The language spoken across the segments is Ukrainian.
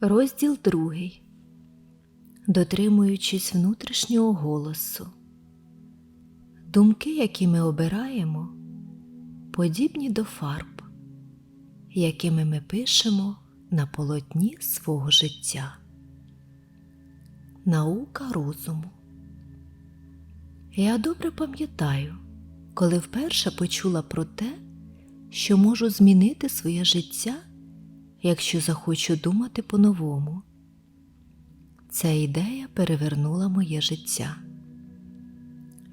Розділ другий. Дотримуючись внутрішнього голосу. Думки, які ми обираємо, подібні до фарб, якими ми пишемо на полотні свого життя. Наука розуму. Я добре пам'ятаю, коли вперше почула про те, що можу змінити своє життя якщо захочу думати по-новому. Ця ідея перевернула моє життя.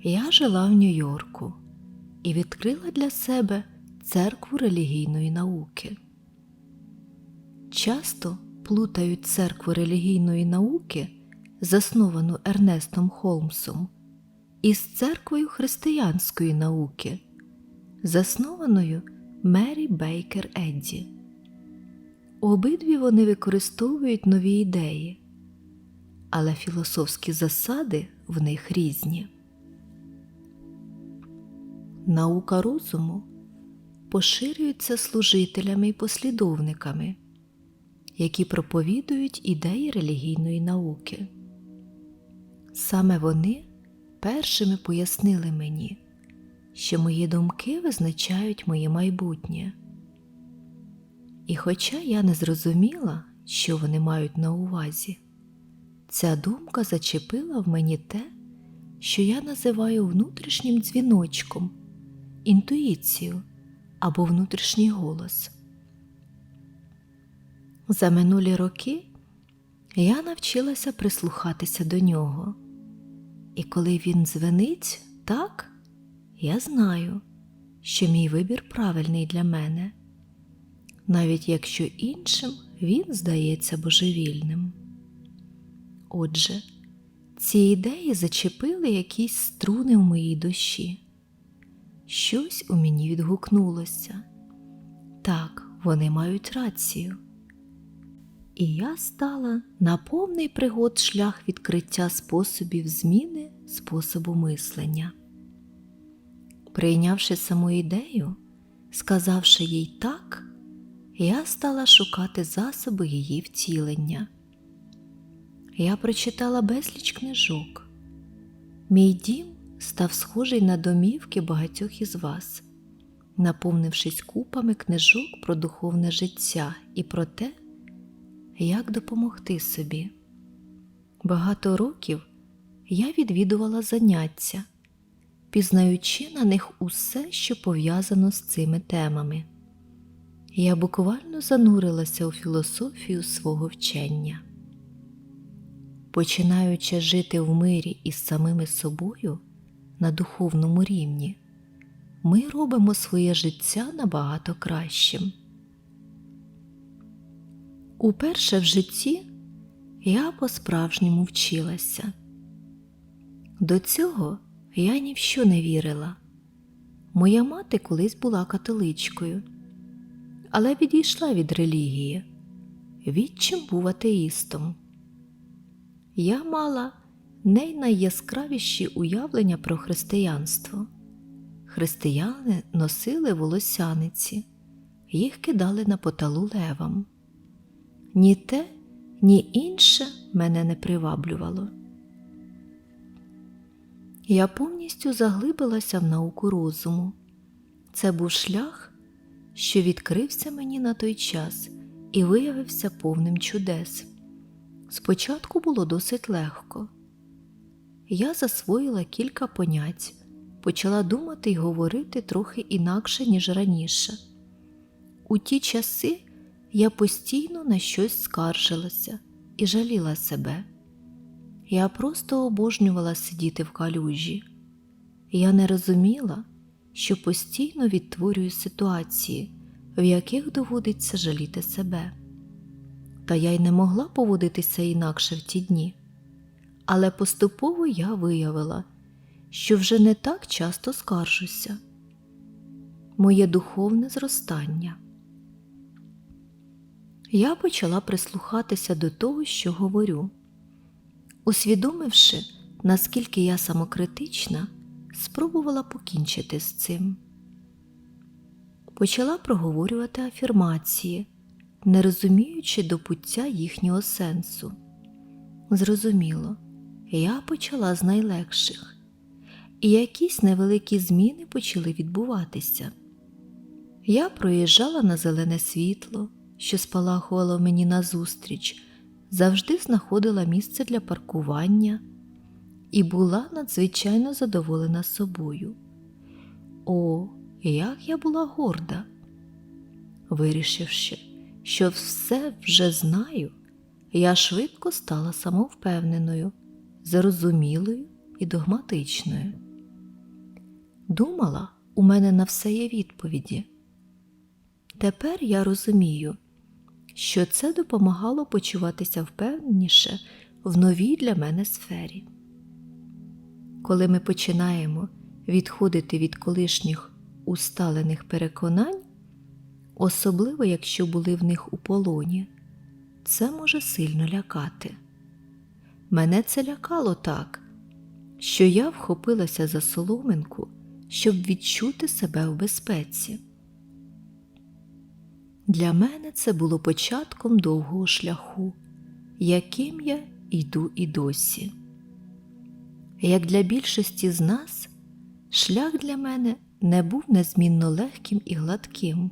Я жила в Нью-Йорку і відкрила для себе церкву релігійної науки. Часто плутають церкву релігійної науки, засновану Ернестом Холмсом, із церквою християнської науки, заснованою Мері Бейкер Едді. Обидві вони використовують нові ідеї, але філософські засади в них різні. Наука розуму поширюється служителями і послідовниками, які проповідують ідеї релігійної науки. Саме вони першими пояснили мені, що мої думки визначають моє майбутнє. І хоча я не зрозуміла, що вони мають на увазі, ця думка зачепила в мені те, що я називаю внутрішнім дзвіночком, інтуїцію або внутрішній голос. За минулі роки я навчилася прислухатися до нього, і коли він дзвенить так, я знаю, що мій вибір правильний для мене навіть якщо іншим він здається божевільним. Отже, ці ідеї зачепили якісь струни в моїй душі. Щось у мені відгукнулося. Так, вони мають рацію. І я стала на повний пригод шлях відкриття способів зміни способу мислення. Прийнявши саму ідею, сказавши їй так, я стала шукати засоби її втілення. Я прочитала безліч книжок. Мій дім став схожий на домівки багатьох із вас, наповнившись купами книжок про духовне життя і про те, як допомогти собі. Багато років я відвідувала заняття, пізнаючи на них усе, що пов'язано з цими темами я буквально занурилася у філософію свого вчення. Починаючи жити в мирі із самими собою на духовному рівні, ми робимо своє життя набагато кращим. Уперше в житті я по-справжньому вчилася. До цього я ні в що не вірила. Моя мати колись була католичкою але відійшла від релігії, відчим був атеїстом. Я мала не найяскравіші уявлення про християнство. Християни носили волосяниці, їх кидали на поталу левам. Ні те, ні інше мене не приваблювало. Я повністю заглибилася в науку розуму. Це був шлях, що відкрився мені на той час і виявився повним чудес. Спочатку було досить легко. Я засвоїла кілька понять, почала думати й говорити трохи інакше, ніж раніше. У ті часи я постійно на щось скаржилася і жаліла себе. Я просто обожнювала сидіти в калюжі. Я не розуміла, що постійно відтворюю ситуації, в яких доводиться жаліти себе. Та я й не могла поводитися інакше в ті дні. Але поступово я виявила, що вже не так часто скаржуся. Моє духовне зростання. Я почала прислухатися до того, що говорю, усвідомивши, наскільки я самокритична, спробувала покінчити з цим. Почала проговорювати афірмації, не розуміючи до пуття їхнього сенсу. Зрозуміло, я почала з найлегших, і якісь невеликі зміни почали відбуватися. Я проїжджала на зелене світло, що спалахувало мені назустріч, завжди знаходила місце для паркування і була надзвичайно задоволена собою. О, як я була горда! Вирішивши, що все вже знаю, я швидко стала самовпевненою, зарозумілою і догматичною. Думала, у мене на все є відповіді. Тепер я розумію, що це допомагало почуватися впевненіше в новій для мене сфері. Коли ми починаємо відходити від колишніх усталених переконань, особливо якщо були в них у полоні, це може сильно лякати. Мене це лякало так, що я вхопилася за соломинку, щоб відчути себе в безпеці. Для мене це було початком довгого шляху, яким я йду і досі. Як для більшості з нас, шлях для мене не був незмінно легким і гладким.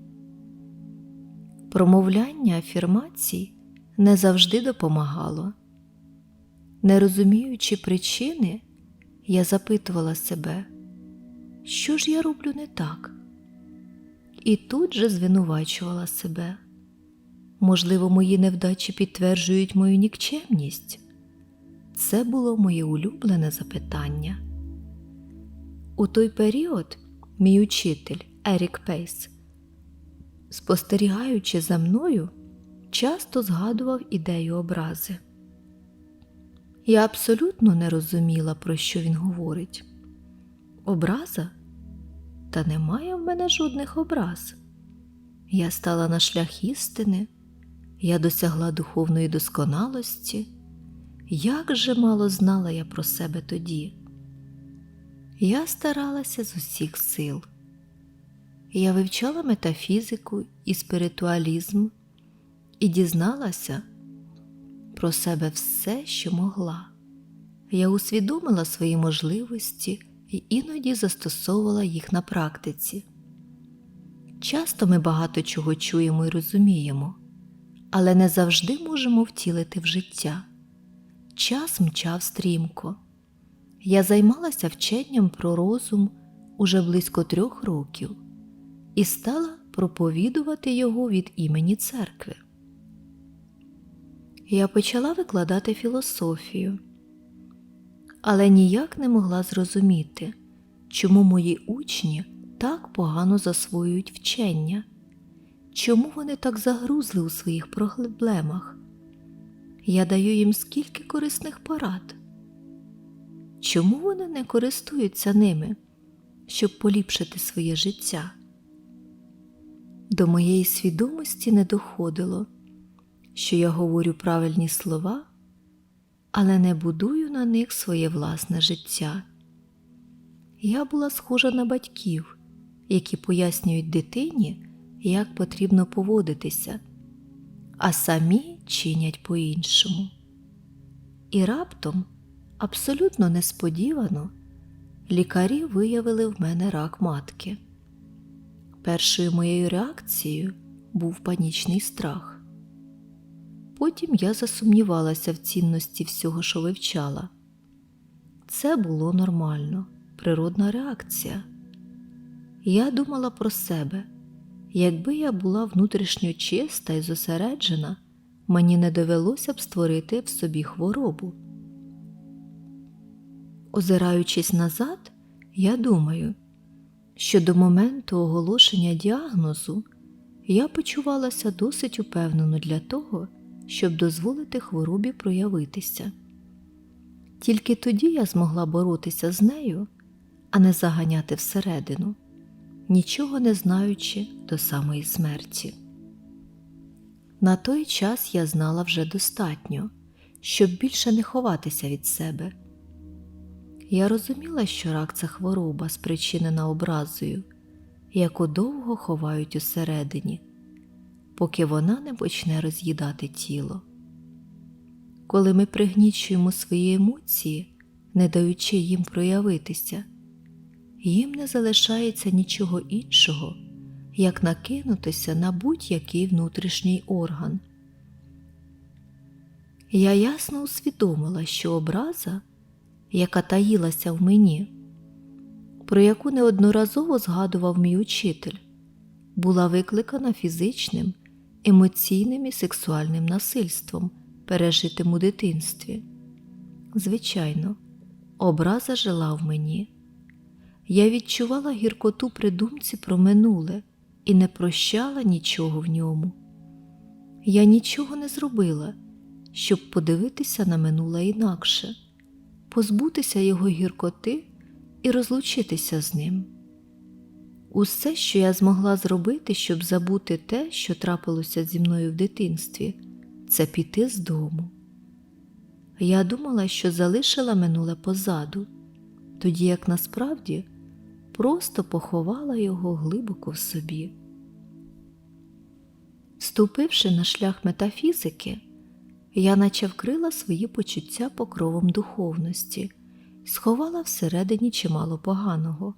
Промовляння афірмацій не завжди допомагало. Не розуміючи причини, я запитувала себе, що ж я роблю не так? І тут же звинувачувала себе. Можливо, мої невдачі підтверджують мою нікчемність. Це було моє улюблене запитання. У той період мій учитель Ерік Пейс, спостерігаючи за мною, часто згадував ідею образи. Я абсолютно не розуміла, про що він говорить. Образа? Та немає в мене жодних образ. Я стала на шлях істини, я досягла духовної досконалості. Як же мало знала я про себе тоді. Я старалася з усіх сил. Я вивчала метафізику і спиритуалізм і дізналася про себе все, що могла. Я усвідомила свої можливості і іноді застосовувала їх на практиці. Часто ми багато чого чуємо і розуміємо, але не завжди можемо втілити в життя. Час мчав стрімко. Я займалася вченням про розум уже близько трьох років і стала проповідувати його від імені церкви. Я почала викладати філософію, але ніяк не могла зрозуміти, чому мої учні так погано засвоюють вчення, чому вони так загрузли у своїх проблемах. Я даю їм скільки корисних порад. Чому вони не користуються ними, щоб поліпшити своє життя? До моєї свідомості не доходило, що я говорю правильні слова, але не будую на них своє власне життя. Я була схожа на батьків, які пояснюють дитині, як потрібно поводитися, а самі чинять по-іншому. І раптом, абсолютно несподівано, лікарі виявили в мене рак матки. Першою моєю реакцією був панічний страх. Потім я засумнівалася в цінності всього, що вивчала. Це було нормально, природна реакція. Я думала про себе, якби я була внутрішньо чиста і зосереджена, мені не довелося б створити в собі хворобу. Озираючись назад, я думаю, що до моменту оголошення діагнозу я почувалася досить упевнено для того, щоб дозволити хворобі проявитися. Тільки тоді я змогла боротися з нею, а не заганяти всередину, нічого не знаючи до самої смерті. На той час я знала вже достатньо, щоб більше не ховатися від себе. Я розуміла, що рак це хвороба, спричинена образою, яку довго ховають усередині, поки вона не почне роз'їдати тіло. Коли ми пригнічуємо свої емоції, не даючи їм проявитися, їм не залишається нічого іншого, як накинутися на будь-який внутрішній орган. Я ясно усвідомила, що образа, яка таїлася в мені, про яку неодноразово згадував мій учитель, була викликана фізичним, емоційним і сексуальним насильством, пережитим у дитинстві. Звичайно, образа жила в мені. Я відчувала гіркоту при думці про минуле і не прощала нічого в ньому. Я нічого не зробила, щоб подивитися на минуле інакше, позбутися його гіркоти і розлучитися з ним. Усе, що я змогла зробити, щоб забути те, що трапилося зі мною в дитинстві, це піти з дому. Я думала, що залишила минуле позаду, тоді як насправді просто поховала його глибоко в собі. Ступивши на шлях метафізики, я наче вкрила свої почуття покровом духовності, сховала всередині чимало поганого.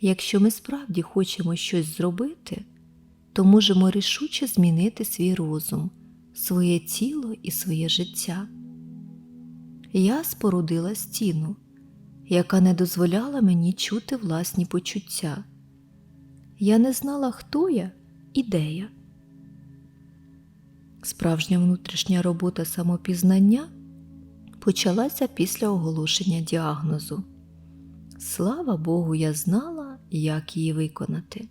Якщо ми справді хочемо щось зробити, то можемо рішуче змінити свій розум, своє тіло і своє життя. Я спорудила стіну, яка не дозволяла мені чути власні почуття. Я не знала, хто я і де я. Справжня внутрішня робота самопізнання почалася після оголошення діагнозу. Слава Богу, я знала, як її виконати,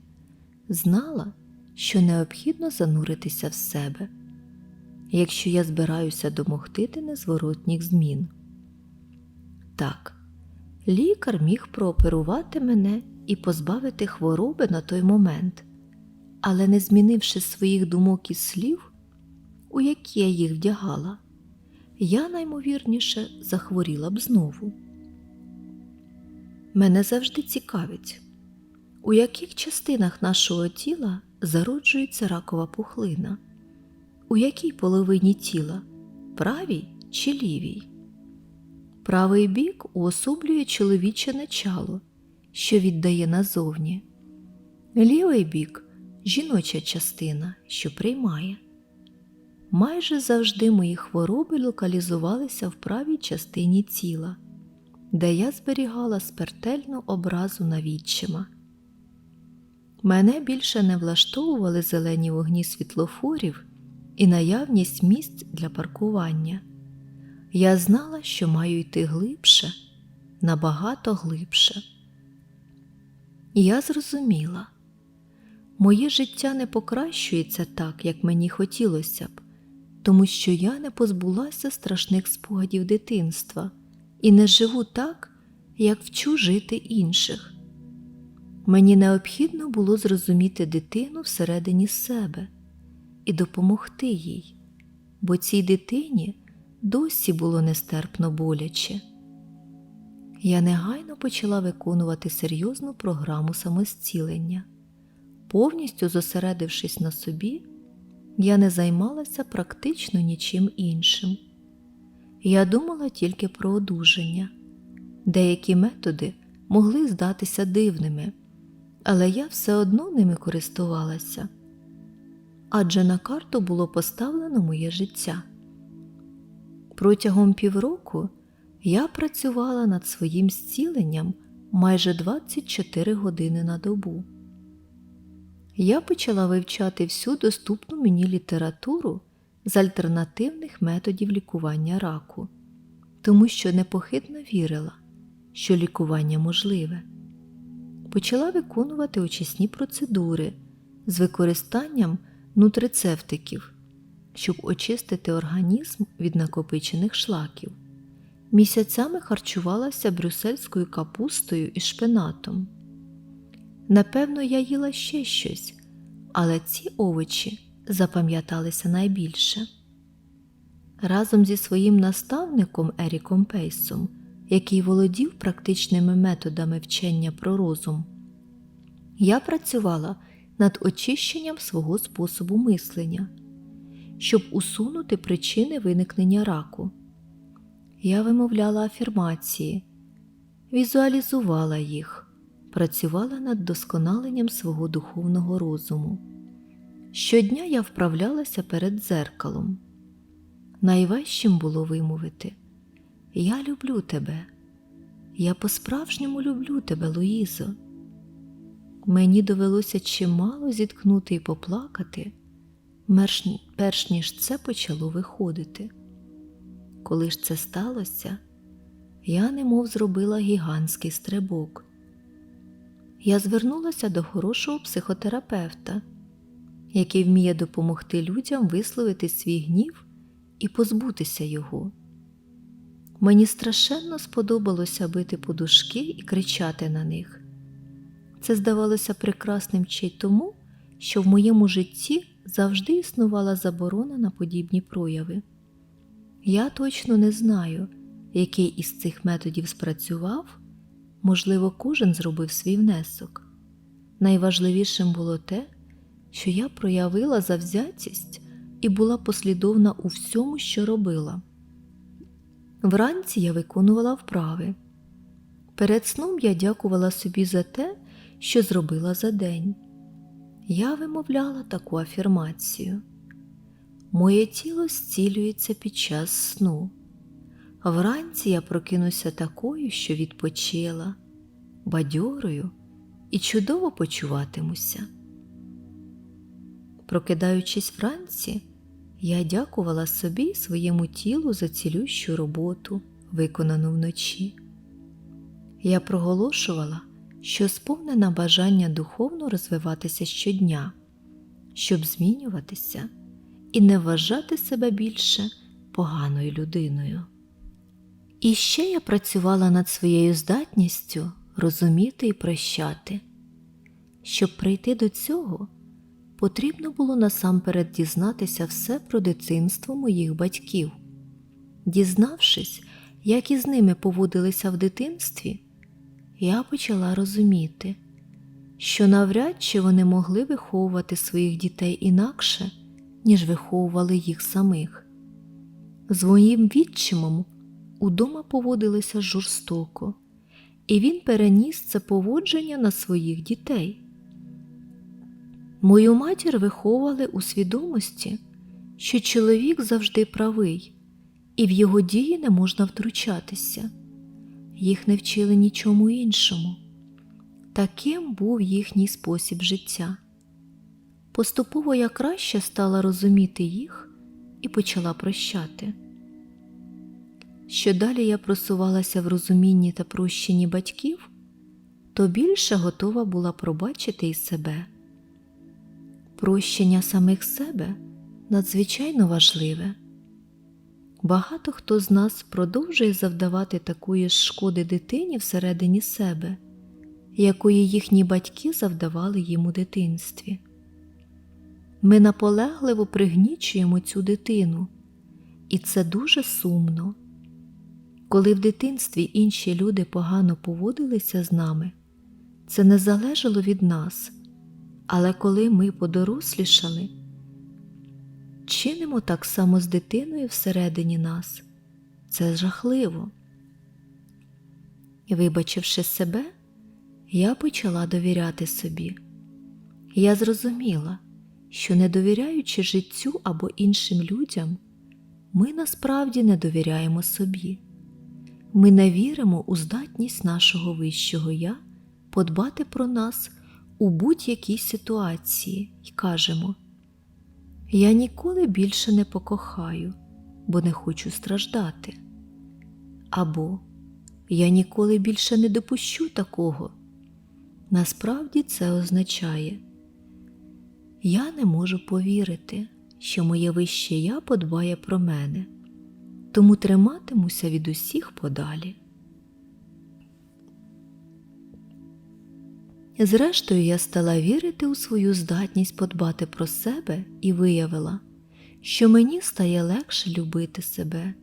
знала, що необхідно зануритися в себе, якщо я збираюся домогтити незворотніх змін. Так, лікар міг прооперувати мене і позбавити хвороби на той момент, але не змінивши своїх думок і слів, у які я їх вдягала, я наймовірніше захворіла б знову. Мене завжди цікавить, у яких частинах нашого тіла зароджується ракова пухлина, у якій половині тіла правій чи лівій. Правий бік уособлює чоловіче начало, що віддає назовні, лівий бік жіноча частина, що приймає. Майже завжди мої хвороби локалізувалися в правій частині тіла де я зберігала спертельну образу на відчима. Мене більше не влаштовували зелені вогні світлофорів і наявність місць для паркування. Я знала, що маю йти глибше, набагато глибше. Я зрозуміла, моє життя не покращується так, як мені хотілося б, тому що я не позбулася страшних спогадів дитинства і не живу так, як вчу жити інших. Мені необхідно було зрозуміти дитину всередині себе і допомогти їй, бо цій дитині досі було нестерпно боляче. Я негайно почала виконувати серйозну програму самозцілення. Повністю зосередившись на собі, я не займалася практично нічим іншим. Я думала тільки про одужання. Деякі методи могли здатися дивними, але я все одно ними користувалася. Адже на карту було поставлено моє життя. Протягом півроку я працювала над своїм зціленням майже 24 години на добу. Я почала вивчати всю доступну мені літературу з альтернативних методів лікування раку, тому що непохитно вірила, що лікування можливе. Почала виконувати очисні процедури з використанням нутрицептиків, щоб очистити організм від накопичених шлаків. Місяцями харчувалася брюссельською капустою і шпинатом. Напевно, я їла ще щось, але ці овочі запам'яталися найбільше. Разом зі своїм наставником Еріком Пейсом, який володів практичними методами вчення про розум, я працювала над очищенням свого способу мислення, щоб усунути причини виникнення раку. Я вимовляла афірмації, візуалізувала їх, працювала над досконаленням свого духовного розуму. Щодня я вправлялася перед дзеркалом. Найважчим було вимовити Я люблю тебе. Я по-справжньому люблю тебе, Луїзо. Мені довелося чимало зіткнути і поплакати, перш ніж це почало виходити. Коли ж це сталося, я немов зробила гігантський стрибок. Я звернулася до хорошого психотерапевта, який вміє допомогти людям висловити свій гнів і позбутися його. Мені страшенно сподобалося бити подушки і кричати на них. Це здавалося прекрасним ще й тому, що в моєму житті завжди існувала заборона на подібні прояви. Я точно не знаю, який із цих методів спрацював, можливо, кожен зробив свій внесок. Найважливішим було те, що я проявила завзятість і була послідовна у всьому, що робила. Вранці я виконувала вправи. Перед сном я дякувала собі за те, що зробила за день. Я вимовляла таку афірмацію. Моє тіло зцілюється під час сну. Вранці я прокинуся такою, що відпочила, бадьорою і чудово почуватимуся. Прокидаючись вранці, я дякувала собі й своєму тілу за цілющу роботу, виконану вночі. Я проголошувала, що сповнена бажання духовно розвиватися щодня, щоб змінюватися і не вважати себе більше поганою людиною. І ще я працювала над своєю здатністю розуміти і прощати. Щоб прийти до цього, потрібно було насамперед дізнатися все про дитинство моїх батьків. Дізнавшись, як із ними поводилися в дитинстві, я почала розуміти, що навряд чи вони могли виховувати своїх дітей інакше, ніж виховували їх самих. З моїм відчимом удома поводилися жорстоко, і він переніс це поводження на своїх дітей. Мою матір виховували у свідомості, що чоловік завжди правий, і в його дії не можна втручатися. Їх не вчили нічому іншому. Таким був їхній спосіб життя. Поступово я краще стала розуміти їх і почала прощати. Що далі я просувалася в розумінні та прощенні батьків, то більше готова була пробачити і себе. Прощення самих себе надзвичайно важливе. Багато хто з нас продовжує завдавати такої ж шкоди дитині всередині себе, якої їхні батьки завдавали їм у дитинстві. Ми наполегливо пригнічуємо цю дитину, і це дуже сумно. Коли в дитинстві інші люди погано поводилися з нами, це не залежало від нас, але коли ми подорослішали, чинимо так само з дитиною всередині нас. Це жахливо. Вибачивши себе, я почала довіряти собі. Я зрозуміла, що не довіряючи життю або іншим людям, ми насправді не довіряємо собі. Ми не віримо у здатність нашого вищого Я подбати про нас у будь-якій ситуації і кажемо Я ніколи більше не покохаю, бо не хочу страждати. Або Я ніколи більше не допущу такого. Насправді це означає Я не можу повірити, що моє вище я подбає про мене, тому триматимуся від усіх подалі. Зрештою, я стала вірити у свою здатність подбати про себе і виявила, що мені стає легше любити себе.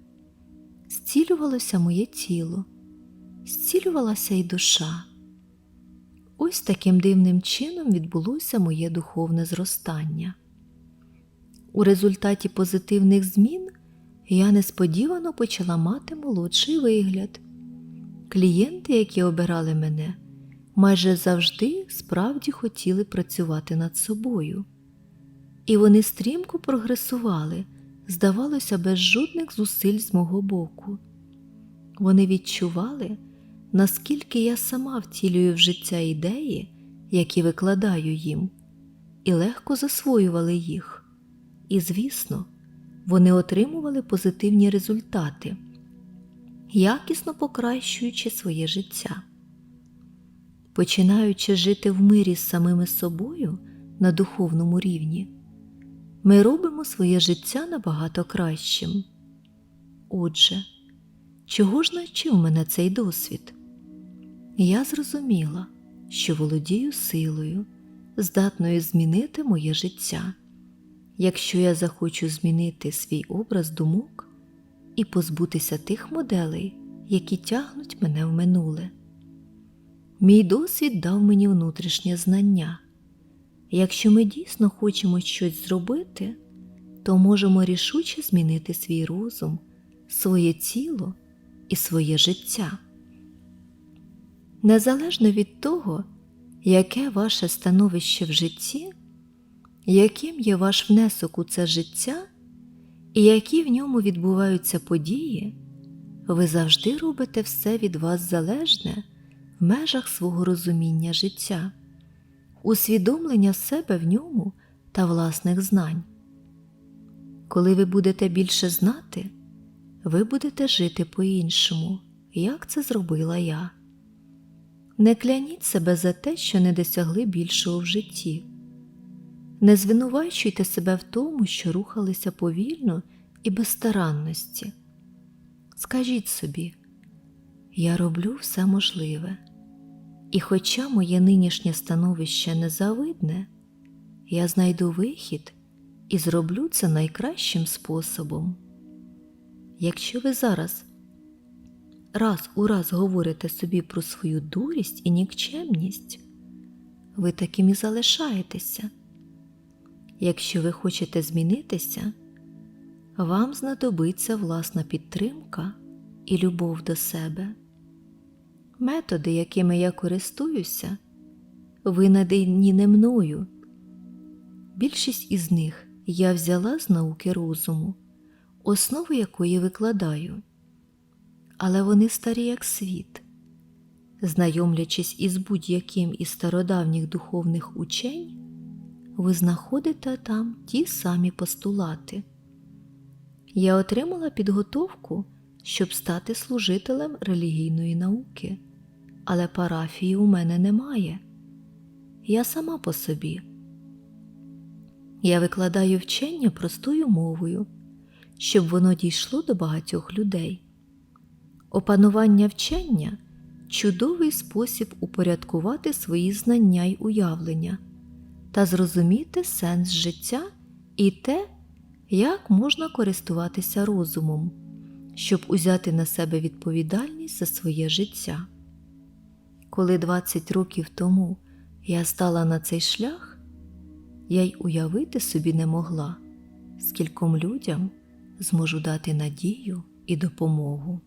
Зцілювалося моє тіло, зцілювалася й душа. Ось таким дивним чином відбулося моє духовне зростання. У результаті позитивних змін я несподівано почала мати молодший вигляд. Клієнти, які обирали мене, майже завжди справді хотіли працювати над собою. І вони стрімко прогресували, здавалося, без жодних зусиль з мого боку. Вони відчували, наскільки я сама втілюю в життя ідеї, які викладаю їм, і легко засвоювали їх. І, звісно, вони отримували позитивні результати, якісно покращуючи своє життя. Починаючи жити в мирі з самими собою на духовному рівні, ми робимо своє життя набагато кращим. Отже, чого ж навчив мене цей досвід? Я зрозуміла, що володію силою, здатною змінити моє життя, якщо я захочу змінити свій образ думок і позбутися тих моделей, які тягнуть мене в минуле. Мій досвід дав мені внутрішнє знання. Якщо ми дійсно хочемо щось зробити, то можемо рішуче змінити свій розум, своє тіло і своє життя. Незалежно від того, яке ваше становище в житті, яким є ваш внесок у це життя і які в ньому відбуваються події, ви завжди робите все від вас залежне в межах свого розуміння життя, усвідомлення себе в ньому та власних знань. Коли ви будете більше знати, ви будете жити по-іншому, як це зробила я. Не кляніть себе за те, що не досягли більшого в житті. Не звинувачуйте себе в тому, що рухалися повільно і без старанності. Скажіть собі, я роблю все можливе, і хоча моє нинішнє становище незавидне, я знайду вихід і зроблю це найкращим способом. Якщо ви зараз раз у раз говорите собі про свою дурість і нікчемність, ви таким і залишаєтеся. Якщо ви хочете змінитися, вам знадобиться власна підтримка і любов до себе. Методи, якими я користуюся, винадані не мною. Більшість із них я взяла з науки розуму, основу якої викладаю але вони старі як світ. Знайомлячись із будь-яким із стародавніх духовних учень, ви знаходите там ті самі постулати. Я отримала підготовку, щоб стати служителем релігійної науки, але парафії у мене немає. Я сама по собі. Я викладаю вчення простою мовою, щоб воно дійшло до багатьох людей. Опанування вчення чудовий спосіб упорядкувати свої знання й уявлення та зрозуміти сенс життя і те, як можна користуватися розумом, щоб узяти на себе відповідальність за своє життя. Коли 20 років тому я стала на цей шлях, я й уявити собі не могла, скільком людям зможу дати надію і допомогу.